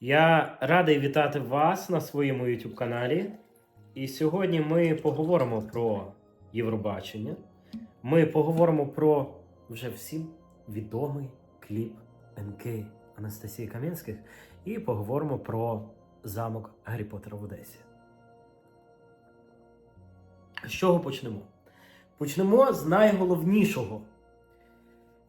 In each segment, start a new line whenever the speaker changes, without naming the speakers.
Я радий вітати вас на своєму YouTube каналі. І сьогодні ми поговоримо про Євробачення. Ми поговоримо про вже всім відомий кліп НК Анастасії Кам'янських і поговоримо про замок Гаррі Поттера в Одесі. З чого почнемо? Почнемо з найголовнішого.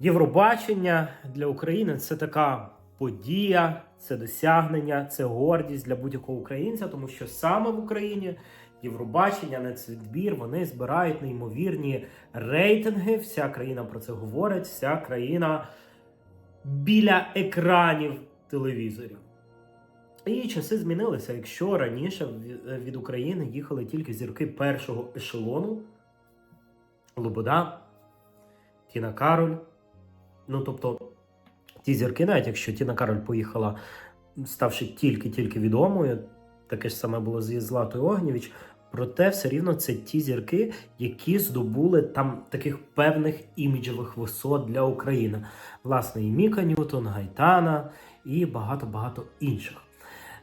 Євробачення для України це така подія, це досягнення, це гордість для будь-якого українця, тому що саме в Україні Євробачення, нацвідбір, вони збирають неймовірні рейтинги. Вся країна про це говорить, вся країна біля екранів телевізорів. І часи змінилися. Якщо раніше від- України їхали тільки зірки першого ешелону, Лобода, Тіна Кароль. Ну, тобто, ті зірки, навіть якщо Тіна Кароль поїхала, ставши тільки-тільки відомою, таке ж саме було з Златою Огнєвіч. Проте все рівно це ті зірки, які здобули там таких певних іміджових висот для України. Власне, і Міка Ньютон, Гайтана і багато-багато інших.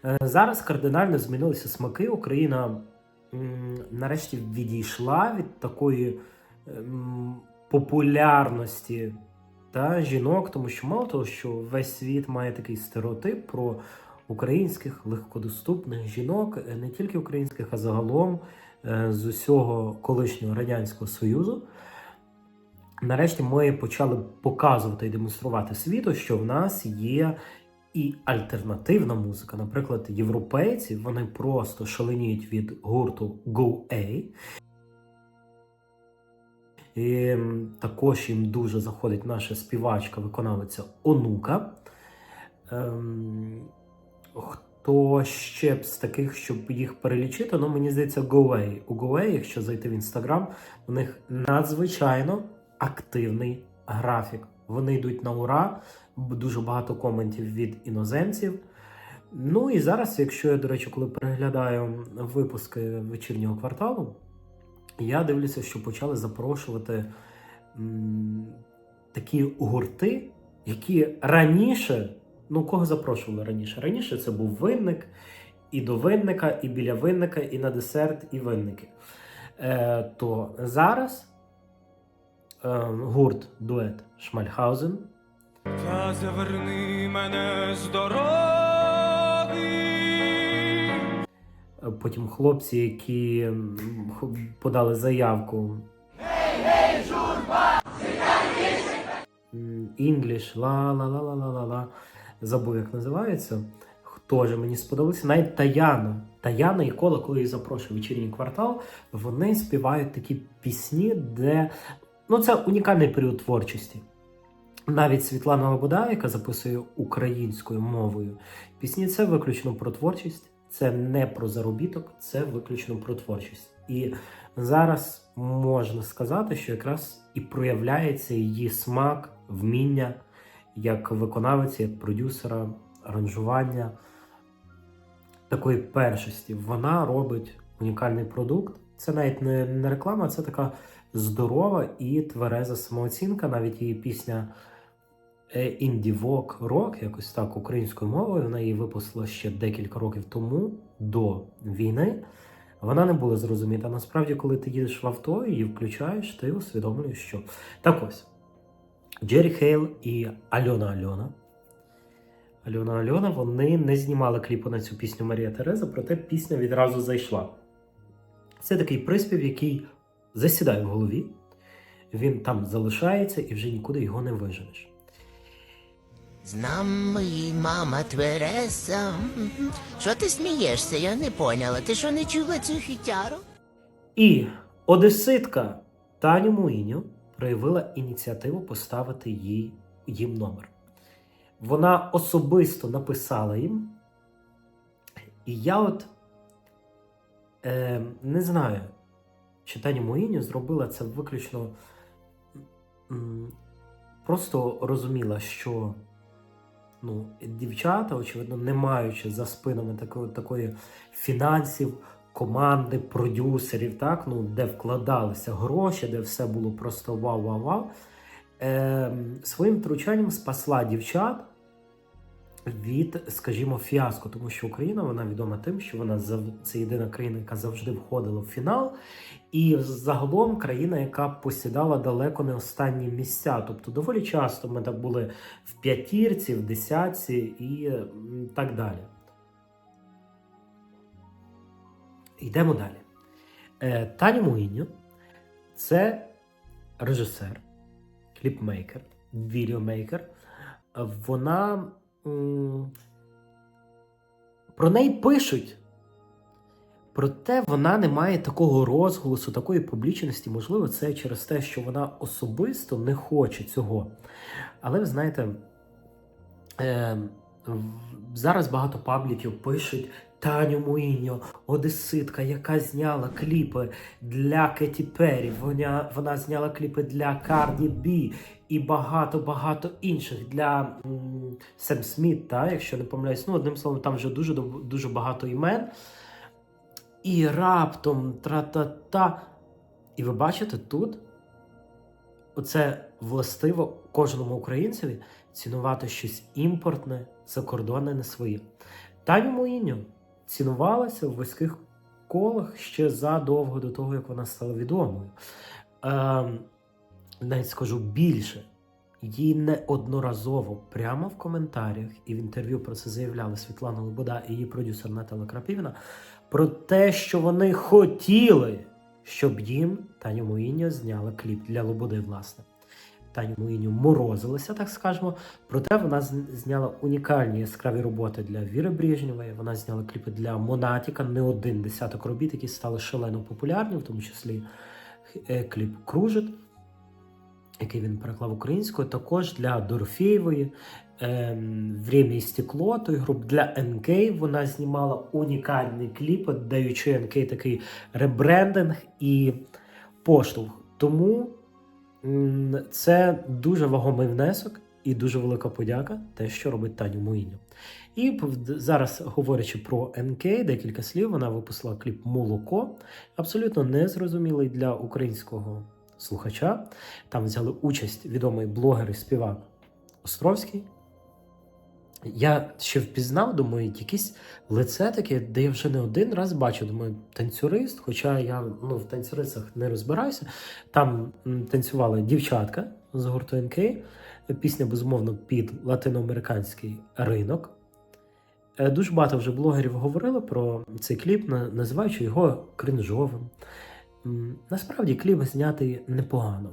Е, Зараз кардинально змінилися смаки. Україна нарешті відійшла від такої ем, популярності та жінок, тому що мало того, що весь світ має такий стереотип про українських легкодоступних жінок, е, не тільки українських, а загалом е, з усього колишнього радянського союзу. Нарешті ми почали показувати і демонструвати світу, що в нас є і альтернативна музика. Наприклад, європейці вони просто шаленіють від гурту Go A. І також їм дуже заходить наша співачка, виконавиця Онука. Ем, хто ще б з таких, щоб їх перелічити, ну мені здається, GoAway. У GoAway, якщо зайти в інстаграм, у них надзвичайно активний графік. Вони йдуть на ура, дуже багато коментів від іноземців. Ну і зараз, якщо я, до речі, коли переглядаю випуски вечірнього кварталу, я дивлюся, що почали запрошувати м, такі гурти, які раніше, ну кого запрошували раніше? Раніше це був винник, і до винника, і біля винника, і на десерт, і винники. Е, то зараз е, гурт дует Шмальхаузен.
Та заверни мене з
Потім хлопці, які подали заявку. English, ла ла ла ла ла ла ла Забув, як називається. Хто Теж мені сподобалося. Навіть Таяна. Таяна і Кола, коли їх запрошує вечірній квартал, вони співають такі пісні, де ну це унікальний період творчості. Навіть Світлана Лобода, яка записує українською мовою, пісні це виключно про творчість, це не про заробіток, це виключно про творчість. І зараз можна сказати, що якраз і проявляється її смак, вміння як виконавиці, як продюсера, аранжування такої першості. Вона робить унікальний продукт. Це навіть не, реклама, це така здорова і твереза самооцінка. Навіть її пісня інді-вок рок, якось так українською мовою. Вона її випустила ще декілька років тому, до війни. Вона не була зрозуміта. Насправді, коли ти їдеш в авто і її включаєш, ти усвідомлюєш, що так ось Джері Хейл і Альона Альона. Альона Альона вони не знімали кліпу на цю пісню Марія Тереза, проте пісня відразу зайшла. Це такий приспів, який засідає в голові, він там залишається і вже нікуди його не виженеш.
З нами мама Твереса. Що ти смієшся? Я не поняла. Ти що не чула цю хітяру?
І одеситка Таню Муїню проявила ініціативу поставити їй, їм номер. Вона особисто написала їм. І я от е, не знаю, чи Таня Муїню зробила це виключно просто розуміла, що ну, дівчата, очевидно, не маючи за спинами такої, такої фінансів, команди, продюсерів, так, ну, де вкладалися гроші, де все було просто вау-вау-вау, е, своїм втручанням спасла дівчат від, скажімо, фіаско, тому що Україна вона відома тим, що вона це єдина країна, яка завжди входила в фінал, і загалом країна, яка посідала далеко не останні місця. Тобто, доволі часто ми так були в п'ятірці, в десятці і так далі. Йдемо далі. Е, Таня Муїньо це режисер, кліпмейкер, відеомейкер. Вона про неї пишуть. Проте вона не має такого розголосу, такої публічності. Можливо, це через те, що вона особисто не хоче цього. Але ви знаєте, е, зараз багато пабліків пишуть Таню Муїньо, одеситка, яка зняла кліпи для Кеті Перрі. Вона, вона зняла кліпи для Карді Бі і багато-багато інших для Сем Сміт, та, якщо не помиляюсь. Ну, одним словом, там вже дуже, дуже багато імен. І раптом тра-та-та. І ви бачите тут, оце властиво кожному українцеві цінувати щось імпортне, закордонне, не своє. Таню Моїньо цінувалася в вузьких колах ще задовго до того, як вона стала відомою. Ем, навіть скажу більше. Їй неодноразово прямо в коментарях і в інтерв'ю про це заявляли Світлана Лобода і її продюсер Наталя Крапівна про те, що вони хотіли, щоб їм Таню Моїньо зняла кліп для Лободи, власне. Таню Моїньо морозилася, так скажемо. Проте вона зняла унікальні яскраві роботи для Віри Брежнєвої. Вона зняла кліпи для Монатіка, не один десяток робіт, які стали шалено популярні, в тому числі е, кліп Кружит, який він переклав українською. Також для Дорофєєвої ем, Время і стекло, той груп для НК вона знімала унікальний кліп, даючи НК такий ребрендинг і поштовх. Тому це дуже вагомий внесок і дуже велика подяка, те, що робить Таню Муїньо. І зараз, говорячи про НК, декілька слів, вона випустила кліп Молоко, абсолютно незрозумілий для українського слухача. Там взяли участь відомий блогер і співак Островський. Я ще впізнав, думаю, якесь лице таке, де я вже не один раз бачу. Думаю, танцюрист, хоча я ну, в танцюристах не розбираюся. Там м, танцювали дівчатка з гурту НК. Пісня, безумовно, під латиноамериканський ринок. Е, Дуже багато вже блогерів говорили про цей кліп, називаючи його кринжовим. Насправді кліп знятий непогано.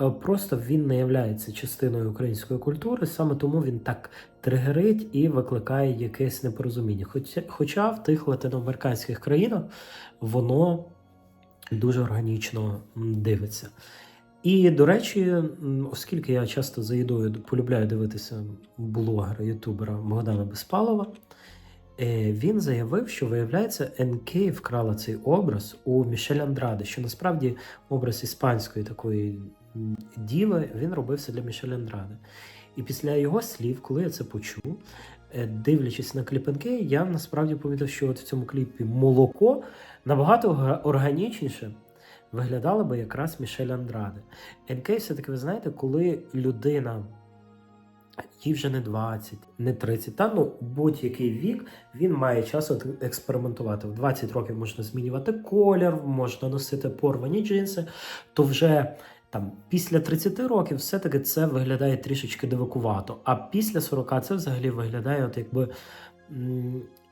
Е, Просто він не є частиною української культури, саме тому він так тригерить і викликає якесь непорозуміння. Хоча, в тих латиноамериканських країнах воно дуже органічно дивиться. І, до речі, оскільки я часто за їдою полюбляю дивитися блогера, ютубера Богдана Безпалова, він заявив, що виявляється, НК вкрала цей образ у Мішель Андраде, що насправді образ іспанської такої діви він робився для Мішель Андраде. І після його слів, коли я це почув, е, дивлячись на кліп НК, я насправді помітив, що от в цьому кліпі молоко набагато органічніше виглядала би якраз Мішель Андраде. НК все-таки, ви знаєте, коли людина. Їй вже не 20, не 30, та ну будь-який вік він має час експериментувати. В 20 років можна змінювати колір, можна носити порвані джинси, то вже там після 30 років все-таки це виглядає трішечки дивакувато. А після 40 це взагалі виглядає, от якби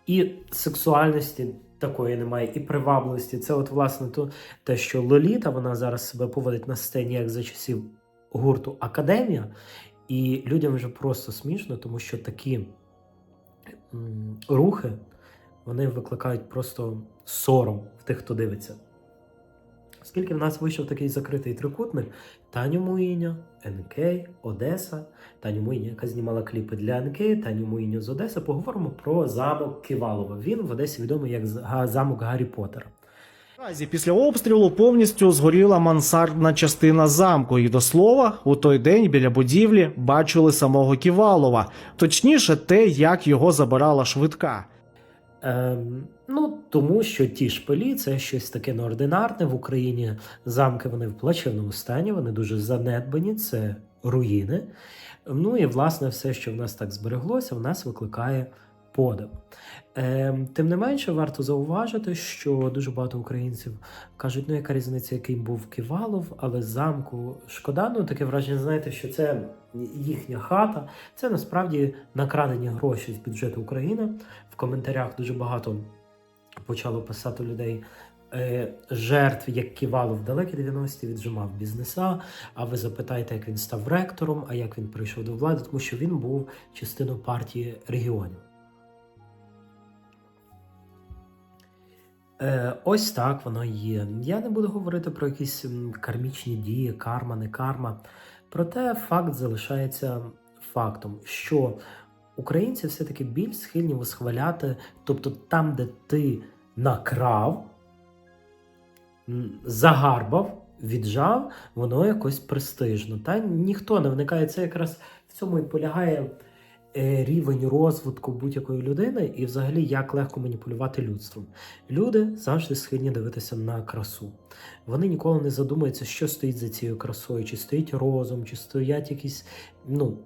і сексуальності такої немає, і привабливості. Це, от, власне, то, те, що Лоліта вона зараз себе поводить на сцені як за часів гурту Академія, і людям вже просто смішно, тому що такі рухи вони викликають просто сором в тих, хто дивиться. Оскільки в нас вийшов такий закритий трикутник, Таню Муїньо, НК, Одеса, Таню Муїньо, яка знімала кліпи для НК, Таню Муїньо з Одеси, поговоримо про замок Кивалова. Він в Одесі відомий як замок Гаррі Поттера.
Наразі після обстрілу повністю згоріла мансардна частина замку, і до слова, у той день біля будівлі бачили самого Ківалова, точніше, те, як його забирала швидка.
Ем, ну, тому що ті шпилі це щось таке неординарне в Україні. Замки вони в плачевному стані, вони дуже занедбані, це руїни. Ну і власне все, що в нас так збереглося, в нас викликає подив. Е, тим не менше, варто зауважити, що дуже багато українців кажуть, ну яка різниця, який був Ківалов, але замку шкода. Ну таке враження, знаєте, що це їхня хата. Це насправді накрадені гроші з бюджету України. В коментарях дуже багато почало писати людей. е, Жертв, як Ківалов в далекі 90-ті віджимав бізнеса. А ви запитаєте, як він став ректором, а як він прийшов до влади, тому що він був частиною партії регіонів. Е, ось так воно є. Я не буду говорити про якісь кармічні дії, карма, не карма. Проте факт залишається фактом, що українці все-таки більш схильні восхваляти, тобто там, де ти накрав, загарбав, віджав, воно якось престижно. Та ніхто не вникає. Це якраз в цьому і полягає рівень розвитку будь-якої людини, і взагалі як легко маніпулювати людством. Люди завжди схильні дивитися на красу. Вони ніколи не задумуються, що стоїть за цією красою, чи стоїть розум, чи стоять якісь ну,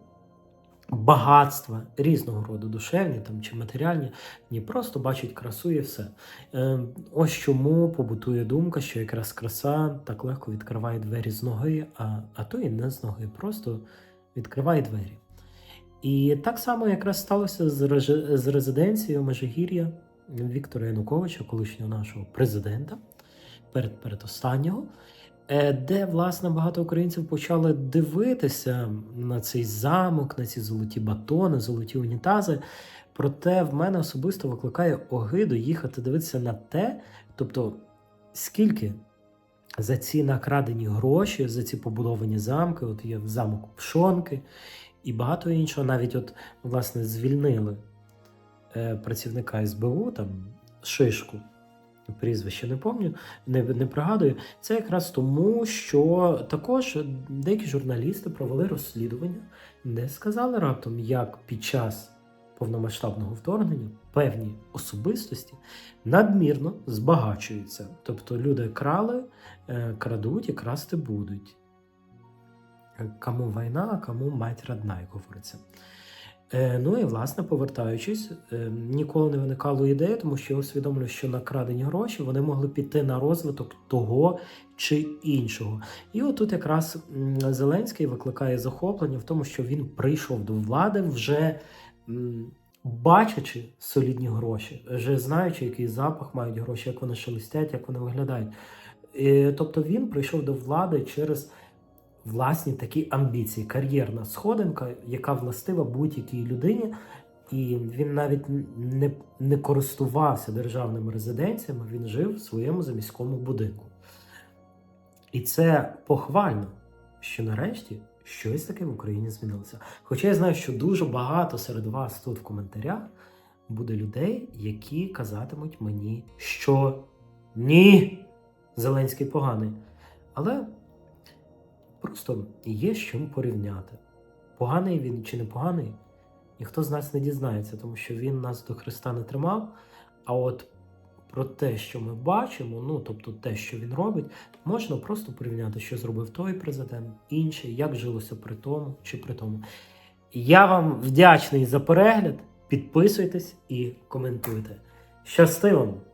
багатства різного роду, душевні там, чи матеріальні. Ні, просто бачать красу і все. Е, ось чому побутує думка, що якраз краса так легко відкриває двері з ноги, а, а то і не з ноги, просто відкриває двері. І так само якраз сталося з, резиденцією Межигір'я Віктора Януковича, колишнього нашого президента, перед, передостаннього, е, де, власне, багато українців почали дивитися на цей замок, на ці золоті батони, золоті унітази. Проте в мене особисто викликає огиду їхати дивитися на те, тобто скільки за ці накрадені гроші, за ці побудовані замки, от є замок Пшонки і багато іншого, навіть от, власне, звільнили е, працівника СБУ, там Шишку, прізвище не пам'ятаю, не, не пригадую. Це якраз тому, що також деякі журналісти провели розслідування, де сказали раптом, як під час повномасштабного вторгнення певні особистості надмірно збагачуються. Тобто люди крали, е, крадуть і красти будуть. Кому війна, а кому мать родна, як говориться. Е, ну і власне, повертаючись, е, ніколи не виникало ідеї, тому що я усвідомлюю, що накрадені гроші вони могли піти на розвиток того чи іншого. І отут якраз Зеленський викликає захоплення в тому, що він прийшов до влади вже бачачи солідні гроші, вже знаючи, який запах мають гроші, як вони шелестять, як вони виглядають. Е, тобто він прийшов до влади через власні такі амбіції, кар'єрна сходинка, яка властива будь-якій людині. І він навіть не, не користувався державними резиденціями, він жив в своєму заміському будинку. І це похвально, що нарешті щось таке в Україні змінилося. Хоча я знаю, що дуже багато серед вас тут в коментарях буде людей, які казатимуть мені, що ні, Зеленський поганий. Але просто є з чим порівняти. Поганий він чи не поганий, ніхто з нас не дізнається, тому що він нас до Христа не тримав. А от про те, що ми бачимо, ну тобто те, що він робить, можна просто порівняти, що зробив той президент, інший, як жилося при тому чи при тому. Я вам вдячний за перегляд. Підписуйтесь і коментуйте. Щасти вам!